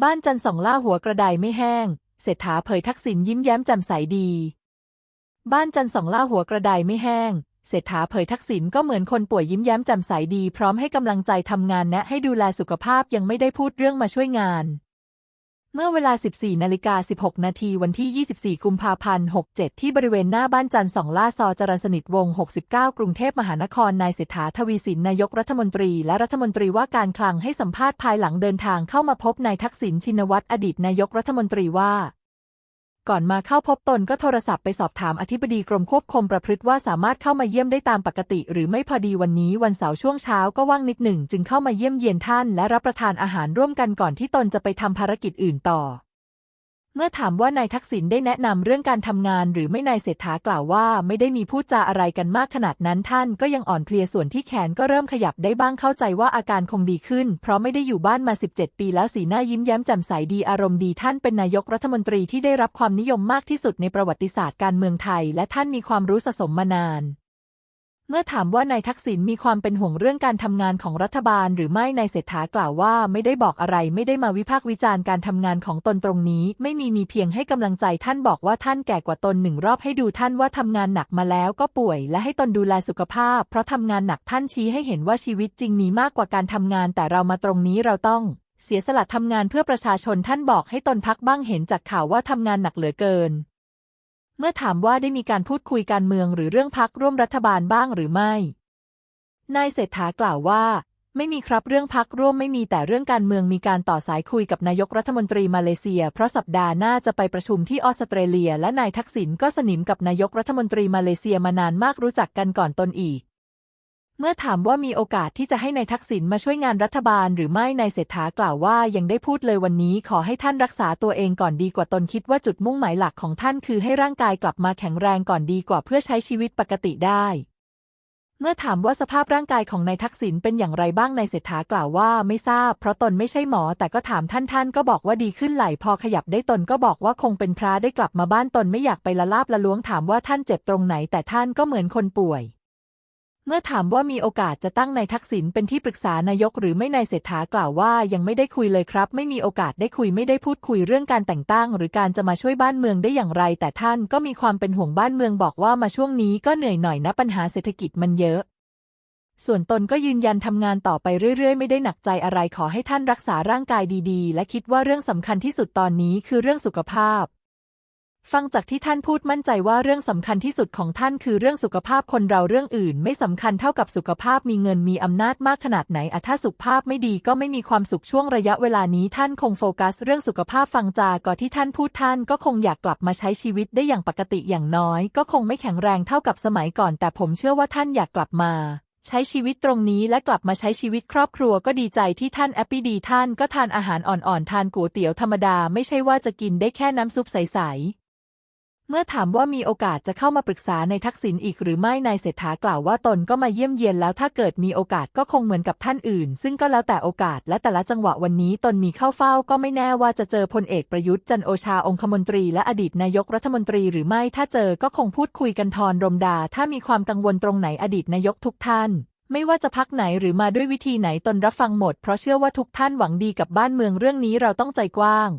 บ้านจันสองล่าหัวกระไดไม่แห้ง เศรษฐาเผยทักษิณยิ้มแย้มแจ่มใสดี บ้านจันสองล่าหัวกระไดไม่แห้ง เศรษฐาเผยทักษิณก็เหมือนคนป่วยยิ้มแย้มแจ่มใสดี พร้อมให้กำลังใจทำงานแนะให้ดูแลสุขภาพยังไม่ได้พูดเรื่องมาช่วยงาน เมื่อเวลา 14 นาฬิกา 16 นาที วันที่ 24 กุมภาพันธ์ 67 ที่บริเวณหน้าบ้านจันทร์สองล่าซอจรันสนิทวง 69 กรุงเทพมหานคร นายเศรษฐาทวีสิน นายกรัฐมนตรี และรัฐมนตรีว่าการคลังให้สัมภาษณ์ภายหลังเดินทางเข้ามาพบนายทักษิณชินวัตร อดีตนายกรัฐมนตรีว่า ก่อนมาเข้าพบตนก็โทรศัพท์ไปสอบถามอธิบดีกรมควบคุมประพฤติว่าสามารถเข้ามาเยี่ยมได้ตามปกติ หรือไม่พอดีวันนี้วันเสาร์ช่วงเช้าก็ว่างนิดหนึ่งจึงเข้ามาเยี่ยมเยียนท่าน และรับประทานอาหารร่วมกันก่อนที่ตนจะไปทำภารกิจอื่นต่อ เมื่อถามว่านายทักษิณได้แนะนำเรื่องการทำงานหรือไม่นายเศรษฐากล่าวว่าไม่ได้มีพูดจาอะไรกันมากขนาดนั้นท่านก็ยังอ่อนเพลียส่วนที่แขนก็เริ่มขยับได้บ้างเข้าใจว่าอาการคงดีขึ้น เพราะไม่ได้อยู่บ้านมา 17 ปีแล้วสีหน้ายิ้มแย้มแจ่มใสดีอารมณ์ดีท่านเป็นนายกรัฐมนตรีที่ได้รับความนิยมมากที่สุดในประวัติศาสตร์การเมืองไทย และท่านมีความรู้สะสมมานาน เมื่อถามว่านายทักษิณมีความเป็นห่วงเรื่องการทำงานของรัฐบาลหรือไม่นายเศรษฐากล่าวว่าไม่ได้บอกอะไรไม่ได้มาวิพากษ์วิจารณ์การทำงานของตนตรงนี้ ไม่มีมีเพียงให้กำลังใจท่านบอกว่าท่านแก่กว่าตนหนึ่งรอบให้ดูท่านว่าทำงานหนักมาแล้วก็ป่วย และให้ตนดูแลสุขภาพ เพราะทำงานหนักท่านชี้ให้เห็นว่าชีวิตจริงมีมากกว่าการทำงาน แต่เรามาตรงนี้เราต้องเสียสละทำงานเพื่อประชาชนท่านบอกให้ตนพักบ้างเห็นจากข่าวว่าทำงานหนักเหลือเกิน มื่อถามว่าได้มีการพูดคุยการเมืองหรือเรื่องพักร่วมรัฐบาลบ้างหรือไม่ นายเศรษฐากล่าวว่า ไม่มีครับเรื่องพักร่วมไม่มีแต่เรื่องการเมืองมีการต่อสายคุยกับนายกรัฐมนตรีมาเลเซีย เพราะสัปดาห์หน้าจะไปประชุมที่ออสเตรเลีย และนายทักษิณก็สนิมกับนายกรัฐมนตรีมาเลเซียมานานมากรู้จักกันก่อนตนอีก เมื่อถามว่ามีโอกาสที่จะให้นายทักษิณมาช่วยงานรัฐบาลหรือไม่นายเศรษฐากล่าวว่ายังได้พูดเลยวันนี้ขอให้ท่านรักษาตัวเองก่อนดีกว่าตนคิดว่าจุดมุ่งหมายหลักของท่านคือให้ร่างกายกลับมาแข็งแรงก่อนดีกว่าเพื่อใช้ชีวิตปกติได้เมื่อถามว่าสภาพร่างกายของนายทักษิณเป็นอย่างไรบ้างนายเศรษฐากล่าวว่าไม่ทราบ เพราะตนไม่ใช่หมอ แต่ก็ถามท่านท่านก็บอกว่าดีขึ้นไหลพอขยับได้ตนก็บอกว่าคงเป็นพระได้กลับมาบ้านตนไม่อยากไปละลาบละล้วงถามว่าท่านเจ็บตรงไหนแต่ท่านก็เหมือนคนป่วย เมื่อถามว่ามีโอกาสจะตั้งนายทักษิณเป็นที่ปรึกษานายกหรือไม่นายเศรษฐากล่าวว่ายังไม่ได้คุยเลยครับ ไม่มีโอกาสได้คุยไม่ได้พูดคุยเรื่องการแต่งตั้ง หรือการจะมาช่วยบ้านเมืองได้อย่างไร แต่ท่านก็มีความเป็นห่วงบ้านเมืองบอกว่ามาช่วงนี้ก็เหนื่อยหน่อยนะปัญหาเศรษฐกิจมันเยอะ ส่วนตนก็ยืนยันทำงานต่อไปเรื่อยๆ ไม่ได้หนักใจอะไรขอให้ท่านรักษาร่างกายดีๆ และคิดว่าเรื่องสำคัญที่สุดตอนนี้คือเรื่องสุขภาพ ฟังจากที่ท่านพูดมั่นใจว่าเรื่องสำคัญที่สุดของท่านคือเรื่องสุขภาพคนเราเรื่องอื่น ไม่สำคัญเท่ากับสุขภาพมีเงินมีอำนาจมากขนาดไหนอะถ้าสุขภาพไม่ดีก็ไม่มีความสุขช่วงระยะเวลานี้ท่านคงโฟกัส เรื่องสุขภาพฟังจาก่อนที่ท่านพูดท่านก็คงอยากกลับมาใช้ชีวิตได้อย่างปกติอย่างน้อย ก็คงไม่แข็งแรงเท่ากับสมัยก่อน แต่ผมเชื่อว่าท่านอยากกลับมาใช้ชีวิตตรงนี้และกลับมาใช้ชีวิตครอบครัวก็ดีใจที่ท่านแอปปี้ดีท่านก็ทานอาหารอ่อนๆ ทานก๋วยเตี๋ยวธรรมดา ไม่ใช่ว่าจะกินได้แค่น้ำซุปใสๆ เมื่อถามว่ามีโอกาสจะเข้ามาปรึกษาในทักษิณอีกหรือไม่นายเศรษฐากล่าวว่าตนก็มาเยี่ยมเยียนแล้วถ้าเกิดมีโอกาสก็คงเหมือนกับท่านอื่น ซึ่งก็แล้วแต่โอกาสและแต่ละจังหวะวันนี้ตนมีเข้าเฝ้าก็ไม่แน่ว่าจะเจอพลเอกประยุทธ์จันโอชาองคมนตรีและอดีตนายกรัฐมนตรีหรือไม่ถ้าเจอก็คงพูดคุยกันทอนรมดา ถ้ามีความกังวลตรงไหนอดีตนายกทุกท่านไม่ว่าจะพักไหนหรือมาด้วยวิธีไหนตนรับฟังหมด เพราะเชื่อว่าทุกท่านหวังดีกับบ้านเมืองเรื่องนี้เราต้องใจกว้าง